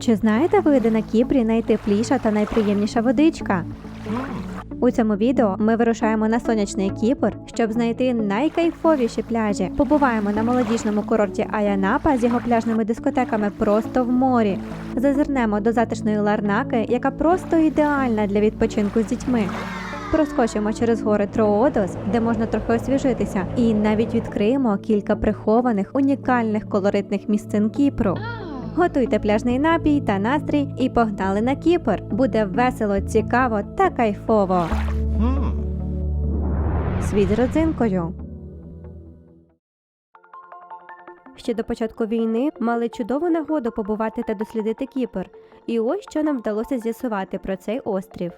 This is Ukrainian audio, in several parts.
Чи знаєте ви, де на Кіпрі найтепліша та найприємніша водичка? У цьому відео ми вирушаємо на сонячний Кіпр, щоб знайти найкайфовіші пляжі. Побуваємо на молодіжному курорті Аянапа з його пляжними дискотеками просто в морі. Зазирнемо до затишної Ларнаки, яка просто ідеальна для відпочинку з дітьми. Проскочимо через гори Троодос, де можна трохи освіжитися, і навіть відкриємо кілька прихованих унікальних колоритних місцин Кіпру. Готуйте пляжний напій та настрій і погнали на Кіпр. Буде весело, цікаво та кайфово. Світ з родзинкою. Ще до початку війни мали чудову нагоду побувати та дослідити Кіпр. І ось що нам вдалося з'ясувати про цей острів.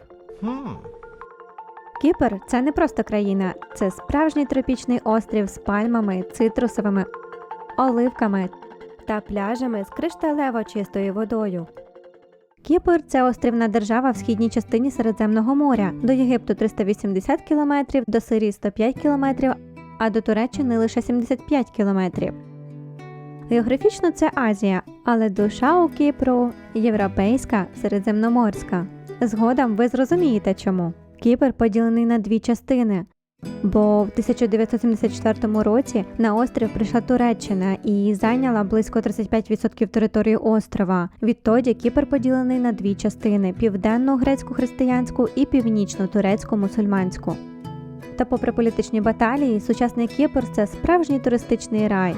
Кіпр це не просто країна, це справжній тропічний острів з пальмами, цитрусовими, оливками та пляжами з кришталево чистою водою. Кіпр це острівна держава в східній частині Середземного моря. До Єгипту 380 км, до Сирії 105 км, а до Туреччини лише 75 км. Географічно це Азія, але душа у Кіпру європейська, середземноморська. Згодом ви зрозумієте чому. Кіпр поділений на дві частини. Бо в 1974 році на острів прийшла Туреччина і зайняла близько 35% території острова. Відтоді Кіпр поділений на дві частини: південну грецьку християнську і північну турецьку мусульманську. Та попри політичні баталії, сучасний Кіпр це справжній туристичний рай.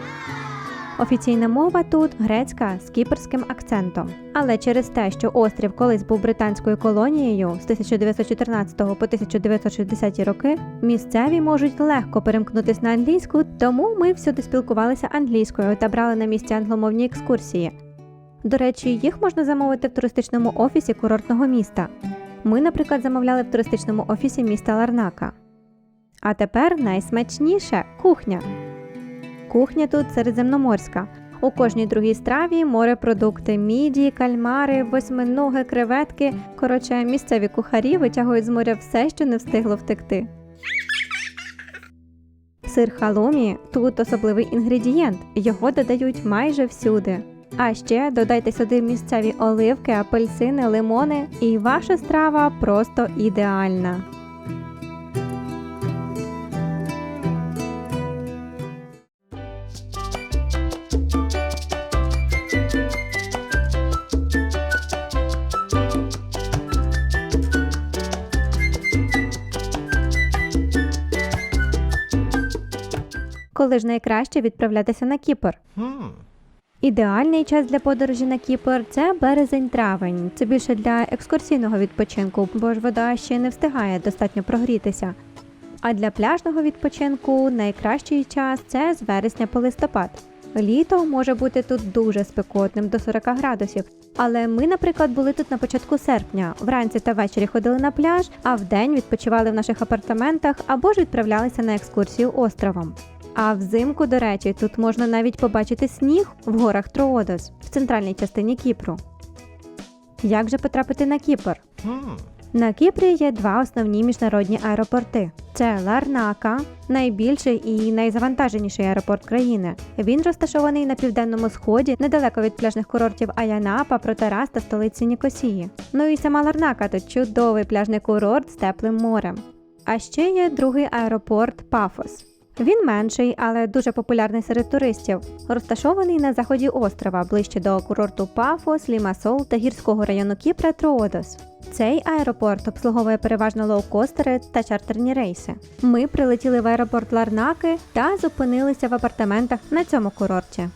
Офіційна мова тут грецька з кіпрським акцентом. Але через те, що острів колись був британською колонією з 1914 по 1960 роки, місцеві можуть легко перемкнутися на англійську, тому ми всюди спілкувалися англійською та брали на місці англомовні екскурсії. До речі, їх можна замовити в туристичному офісі курортного міста. Ми, наприклад, замовляли в туристичному офісі міста Ларнака. А тепер найсмачніше кухня. Кухня тут середземноморська. У кожній другій страві морепродукти, міді, кальмари, восьминоги, креветки. Коротше, місцеві кухарі витягують з моря все, що не встигло втекти. Сир халумі тут особливий інгредієнт. Його додають майже всюди. А ще додайте сюди місцеві оливки, апельсини, лимони, і ваша страва просто ідеальна. Коли ж найкраще відправлятися на Кіпр? Ідеальний час для подорожі на Кіпр це березень-травень. Це більше для екскурсійного відпочинку, бо ж вода ще не встигає достатньо прогрітися. А для пляжного відпочинку найкращий час це з вересня по листопад. Літо може бути тут дуже спекотним до 40 градусів. Але ми, наприклад, були тут на початку серпня. Вранці та ввечері ходили на пляж, а вдень відпочивали в наших апартаментах або ж відправлялися на екскурсію островом. А взимку, до речі, тут можна навіть побачити сніг в горах Троодос в центральній частині Кіпру. Як же потрапити на Кіпр? На Кіпрі є два основні міжнародні аеропорти: це Ларнака, найбільший і найзавантаженіший аеропорт країни. Він розташований на південному сході, недалеко від пляжних курортів Аянапа, Протарас та столиці Нікосії. Ну і сама Ларнака тут чудовий пляжний курорт з теплим морем. А ще є другий аеропорт Пафос. Він менший, але дуже популярний серед туристів. Розташований на заході острова, ближче до курорту Пафос, Лімасол та гірського району Кіпра Троодос. Цей аеропорт обслуговує переважно лоукостери та чартерні рейси. Ми прилетіли в аеропорт Ларнаки та зупинилися в апартаментах на цьому курорті.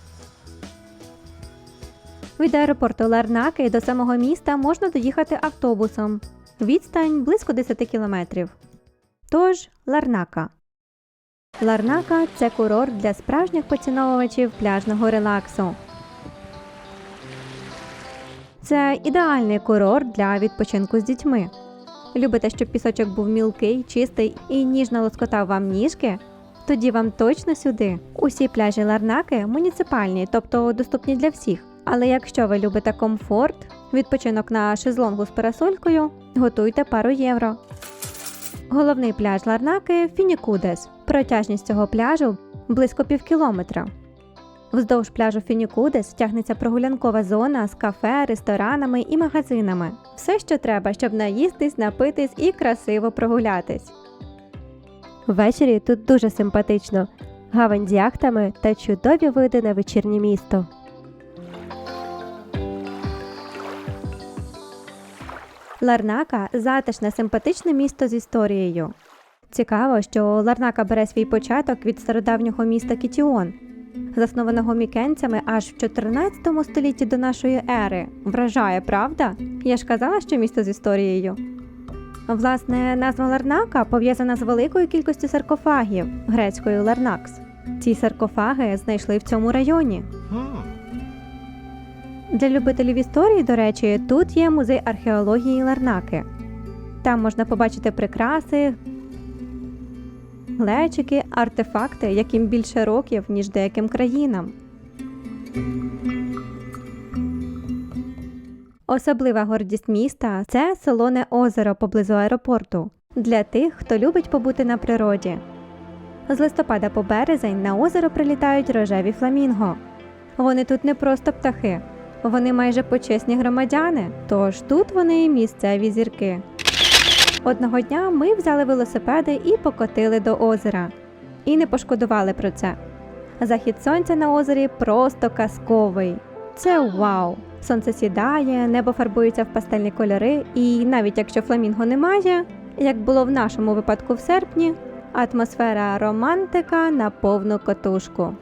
Від аеропорту Ларнаки до самого міста можна доїхати автобусом. Відстань близько 10 кілометрів. Тож Ларнака. Ларнака це курорт для справжніх поціновувачів пляжного релаксу. Це ідеальний курорт для відпочинку з дітьми. Любите, щоб пісочок був мілкий, чистий і ніжно лоскотав вам ніжки? Тоді вам точно сюди. Усі пляжі Ларнаки муніципальні, тобто доступні для всіх. Але якщо ви любите комфорт, відпочинок на шезлонгу з парасолькою, готуйте пару євро. Головний пляж Ларнаки Фінікудес. Протяжність цього пляжу близько півкілометра. Вздовж пляжу Фінікудес тягнеться прогулянкова зона з кафе, ресторанами і магазинами. Все, що треба, щоб наїстись, напитись і красиво прогулятись. Ввечері тут дуже симпатично. Гавань з яхтами та чудові види на вечірнє місто. Ларнака затишне симпатичне місто з історією. Цікаво, що Ларнака бере свій початок від стародавнього міста Кітіон, заснованого мікенцями аж в 14 столітті до нашої ери. Вражає, правда? Я ж казала, що місто з історією. Власне, назва Ларнака пов'язана з великою кількістю саркофагів грецькою Ларнакс. Ці саркофаги знайшли в цьому районі. Для любителів історії, до речі, тут є музей археології Ларнаки. Там можна побачити прикраси, глечики, артефакти, яким більше років, ніж деяким країнам. Особлива гордість міста це солоне озеро поблизу аеропорту для тих, хто любить побути на природі. З листопада по березень на озеро прилітають рожеві фламінго. Вони тут не просто птахи, вони майже почесні громадяни, тож тут вони місцеві зірки. Одного дня ми взяли велосипеди і покотили до озера. І не пошкодували про це. Захід сонця на озері просто казковий. Це вау! Сонце сідає, небо фарбується в пастельні кольори, і навіть якщо фламінго немає, як було в нашому випадку в серпні, атмосфера романтика на повну котушку.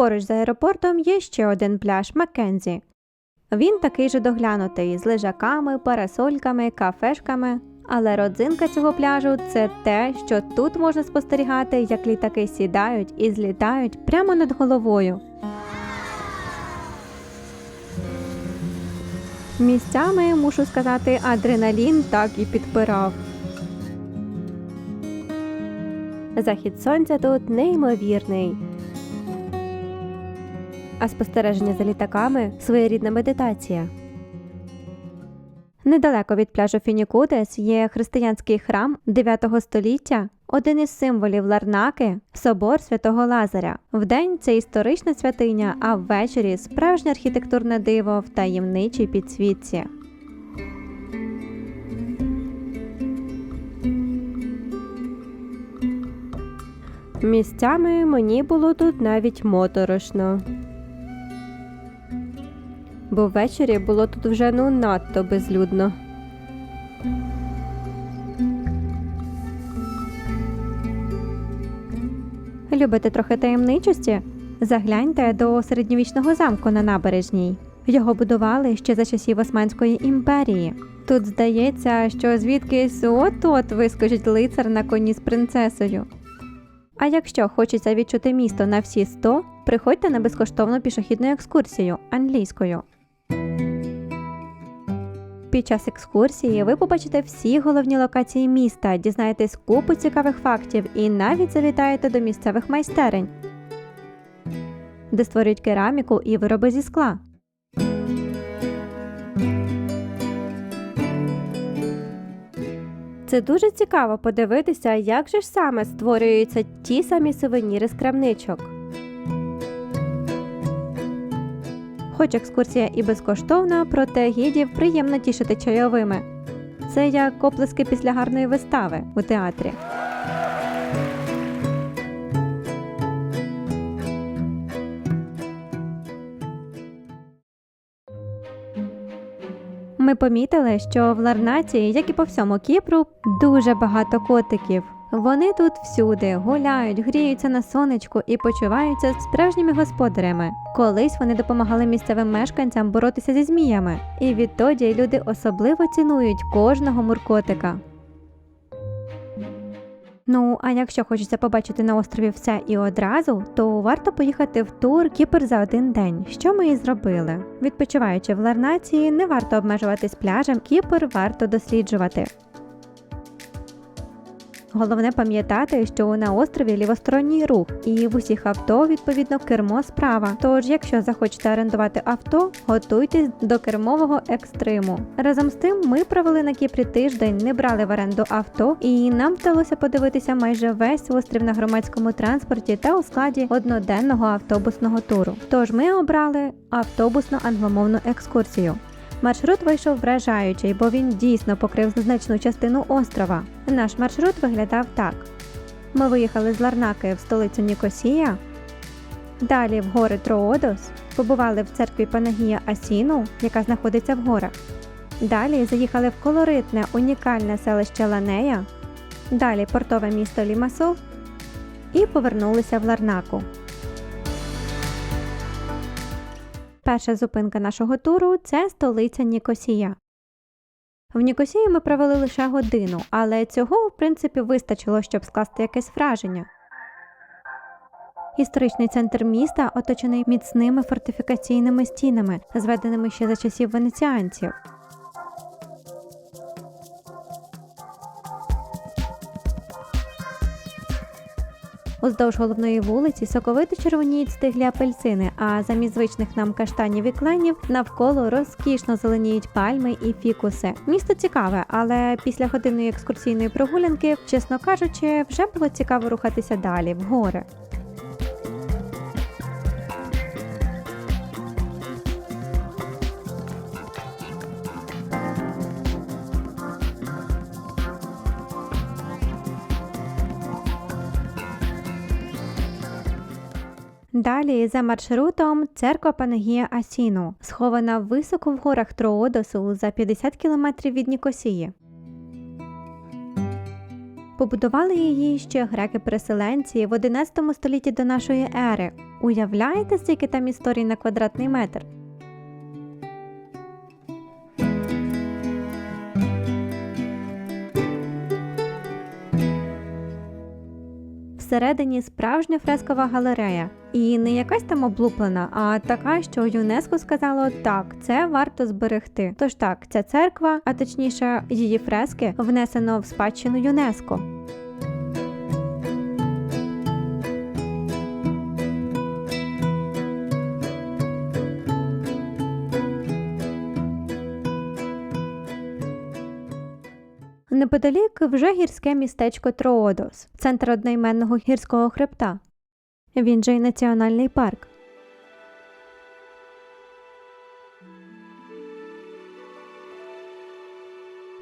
Поруч з аеропортом є ще один пляж Маккензі. Він такий же доглянутий з лежаками, парасольками, кафешками. Але родзинка цього пляжу це те, що тут можна спостерігати, як літаки сідають і злітають прямо над головою. Місцями, мушу сказати, адреналін так і підпирав. Захід сонця тут неймовірний. А спостереження за літаками своєрідна медитація. Недалеко від пляжу Фінікудес є християнський храм 9 століття, один із символів Ларнаки собор святого Лазаря. Вдень це історична святиня, а ввечері справжнє архітектурне диво в таємничій підсвітці. Місцями мені було тут навіть моторошно. Бо ввечері було тут вже ну надто безлюдно. Любите трохи таємничості? Загляньте до середньовічного замку на набережній. Його будували ще за часів Османської імперії. Тут здається, що звідкись от-от вискочить лицар на коні з принцесою. А якщо хочеться відчути місто на всі 100, приходьте на безкоштовну пішохідну екскурсію англійською. Під час екскурсії ви побачите всі головні локації міста, дізнаєтесь купу цікавих фактів і навіть завітаєте до місцевих майстерень, де створюють кераміку і вироби зі скла. Це дуже цікаво подивитися, як же ж саме створюються ті самі сувеніри з крамничок. Хоч екскурсія і безкоштовна, проте гідів приємно тішити чайовими. Це як оплески після гарної вистави у театрі. Ми помітили, що в Ларнаці, як і по всьому Кіпру, дуже багато котиків. Вони тут всюди гуляють, гріються на сонечку і почуваються справжніми господарями. Колись вони допомагали місцевим мешканцям боротися зі зміями, і відтоді люди особливо цінують кожного муркотика. Ну, а якщо хочеться побачити на острові все і одразу, то варто поїхати в тур Кіпр за один день, що ми і зробили. Відпочиваючи в Ларнації, не варто обмежуватись пляжем, Кіпр варто досліджувати. Головне пам'ятати, що на острові лівосторонній рух, і в усіх авто відповідно кермо справа. Тож, якщо захочете орендувати авто, готуйтесь до кермового екстриму. Разом з тим, ми провели на Кіпрі тиждень, не брали в оренду авто, і нам вдалося подивитися майже весь острів на громадському транспорті та у складі одноденного автобусного туру. Тож ми обрали автобусну англомовну екскурсію. Маршрут вийшов вражаючий, бо він дійсно покрив значну частину острова. Наш маршрут виглядав так: ми виїхали з Ларнаки в столицю Нікосія, далі в гори Троодос, побували в церкві Панагія Асіну, яка знаходиться в горах. Далі заїхали в колоритне унікальне селище Ланея, далі портове місто Лімасол і повернулися в Ларнаку. Перша зупинка нашого туру це столиця Нікосія. В Нікосії ми провели лише годину, але цього, в принципі, вистачило, щоб скласти якесь враження. Історичний центр міста оточений міцними фортифікаційними стінами, зведеними ще за часів венеціанців. Уздовж головної вулиці соковито червоніють стиглі апельсини, а замість звичних нам каштанів і кленів навколо розкішно зеленіють пальми і фікуси. Місто цікаве, але після годинної екскурсійної прогулянки, чесно кажучи, вже було цікаво рухатися далі в гори. Далі за маршрутом церква Панагія Асіну, схована високо в горах Троодосу за 50 кілометрів від Нікосії. Побудували її ще греки-переселенці в 11 столітті до нашої ери. Уявляєте, скільки там історій на квадратний метр? Всередині справжня фрескова галерея. І не якась там облуплена, а така, що ЮНЕСКО сказало так, це варто зберегти. Тож так, ця церква, а точніше, її фрески, внесено в спадщину ЮНЕСКО. Неподалік вже гірське містечко Троодос, центр одноіменного гірського хребта. Він же й національний парк.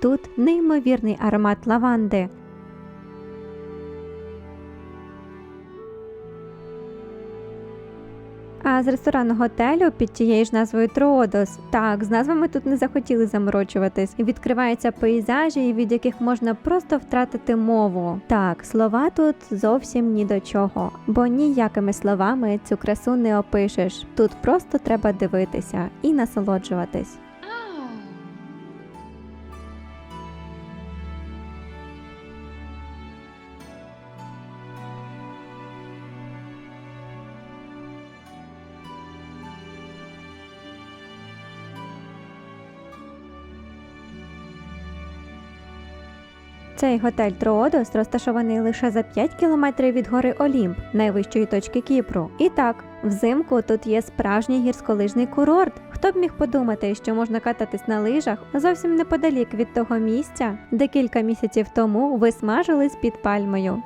Тут неймовірний аромат лаванди. З ресторану готелю під тією ж назвою Троодос. Так, з назвами тут не захотіли заморочуватись. Відкриваються пейзажі, від яких можна просто втратити мову. Так, слова тут зовсім ні до чого, бо ніякими словами цю красу не опишеш. Тут просто треба дивитися і насолоджуватись. Цей готель Троодос розташований лише за 5 кілометрів від гори Олімп, найвищої точки Кіпру. І так, взимку тут є справжній гірськолижний курорт. Хто б міг подумати, що можна кататись на лижах зовсім неподалік від того місця, де кілька місяців тому ви смажились під пальмою.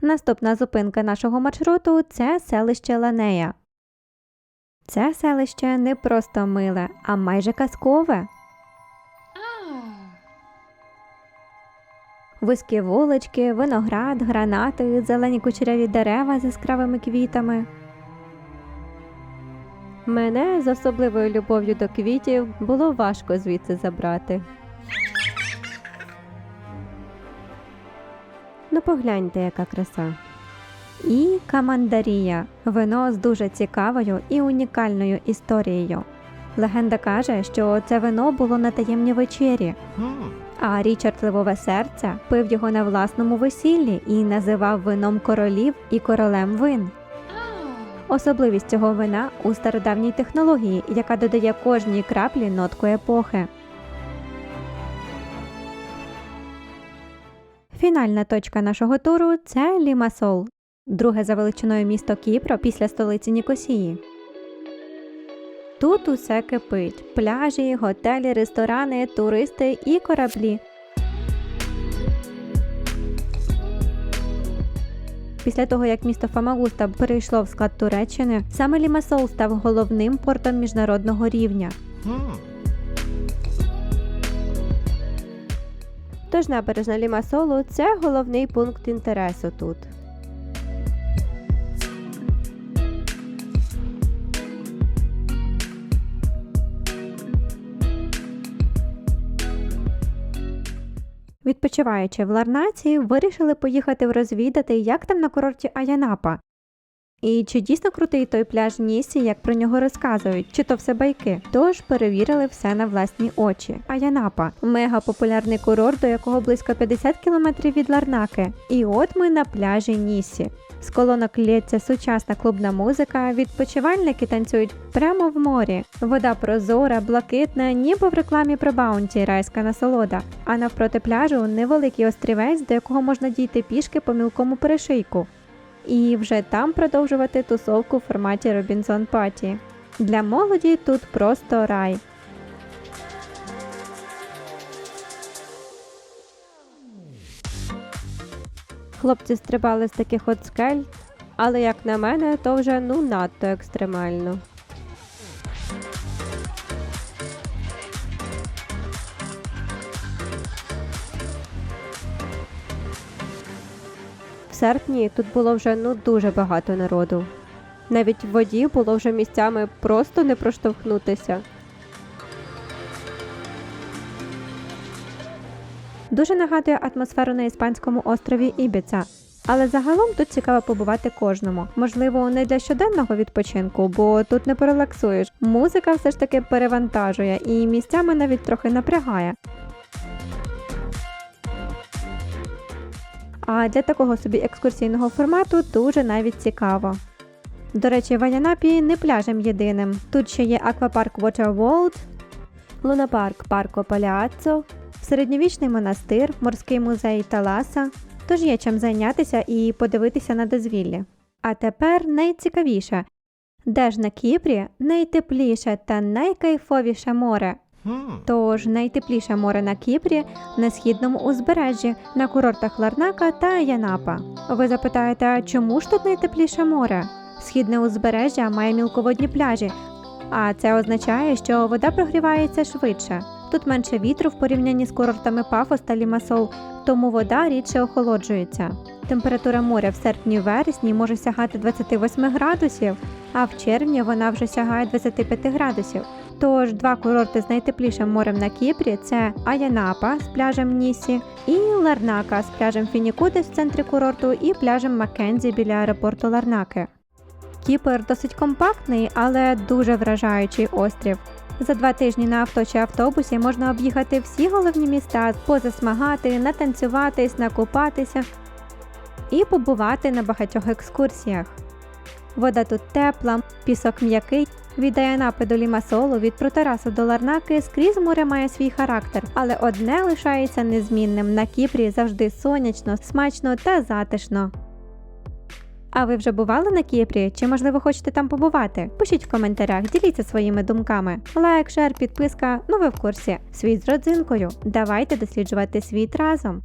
Наступна зупинка нашого маршруту це селище Ланея. Це селище не просто миле, а майже казкове. Вузькі вулички, виноград, гранати, зелені кучеряві дерева з яскравими квітами. Мене з особливою любов'ю до квітів було важко звідси забрати. Ну погляньте, яка краса. І Камандарія вино з дуже цікавою і унікальною історією. Легенда каже, що це вино було на таємній вечері, а Річард Ливове серце пив його на власному весіллі і називав вином королів і королем вин. Особливість цього вина у стародавній технології, яка додає кожній краплі нотку епохи. Фінальна точка нашого туру це Лімасол, друге за величиною місто Кіпро після столиці Нікосії. Тут усе кипить: пляжі, готелі, ресторани, туристи і кораблі. Після того, як місто Фамагуста перейшло в склад Туреччини, саме Лімасол став головним портом міжнародного рівня. Тож набережна Лімасолу це головний пункт інтересу тут. Відпочиваючи в Ларнаці, вирішили поїхати розвідати, як там на курорті Аянапа. І чи дійсно крутий той пляж Нісі, як про нього розказують, чи то все байки? Тож перевірили все на власні очі. Аянапа мега популярний курорт, до якого близько 50 кілометрів від Ларнаки. І от ми на пляжі Нісі. З колонок лється сучасна клубна музика, відпочивальники танцюють прямо в морі. Вода прозора, блакитна, ніби в рекламі про баунті райська насолода. А навпроти пляжу невеликий острівець, до якого можна дійти пішки по мілкому перешийку. І вже там продовжувати тусовку в форматі Робінсон Паті. Для молоді тут просто рай. Хлопці стрибали з таких от скель, але як на мене, то вже ну надто екстремально. В серпні тут було вже ну дуже багато народу. Навіть в воді було вже місцями просто не проштовхнутися. Дуже нагадує атмосферу на іспанському острові Ібіца. Але загалом тут цікаво побувати кожному. Можливо, не для щоденного відпочинку, бо тут не порелаксуєш. Музика все ж таки перевантажує і місцями навіть трохи напрягає. А для такого собі екскурсійного формату дуже навіть цікаво. До речі, Ваянапі не пляжем єдиним. Тут ще є аквапарк Water World, лунапарк Парко Паліаццо, середньовічний монастир, морський музей Таласа. Тож є чим зайнятися і подивитися на дозвіллі. А тепер найцікавіше, де ж на Кіпрі найтепліше та найкайфовіше море. Тож найтепліше море на Кіпрі на східному узбережжі на курортах Ларнака та Янапа. Ви запитаєте, чому ж тут найтепліше море? Східне узбережжя має мілководні пляжі, а це означає, що вода прогрівається швидше. Тут менше вітру в порівнянні з курортами Пафос та Лімасол, тому вода рідше охолоджується. Температура моря в серпні-вересні може сягати 28 градусів, а в червні вона вже сягає 25 градусів. Тож два курорти з найтеплішим морем на Кіпрі це Аянапа з пляжем Нісі і Ларнака з пляжем Фінікудес в центрі курорту і пляжем Маккензі біля аеропорту Ларнаки. Кіпр досить компактний, але дуже вражаючий острів. За два тижні на авто чи автобусі можна об'їхати всі головні міста, позасмагати, натанцюватись, накупатися і побувати на багатьох екскурсіях. Вода тут тепла, пісок м'який. Від Аянапи до Лімасолу, від Протарасу до Ларнаки скрізь море має свій характер, але одне лишається незмінним. На Кіпрі завжди сонячно, смачно та затишно. А ви вже бували на Кіпрі? Чи можливо хочете там побувати? Пишіть в коментарях, діліться своїми думками. Лайк, шер, підписка, ну ви в курсі. Світ з родзинкою. Давайте досліджувати світ разом.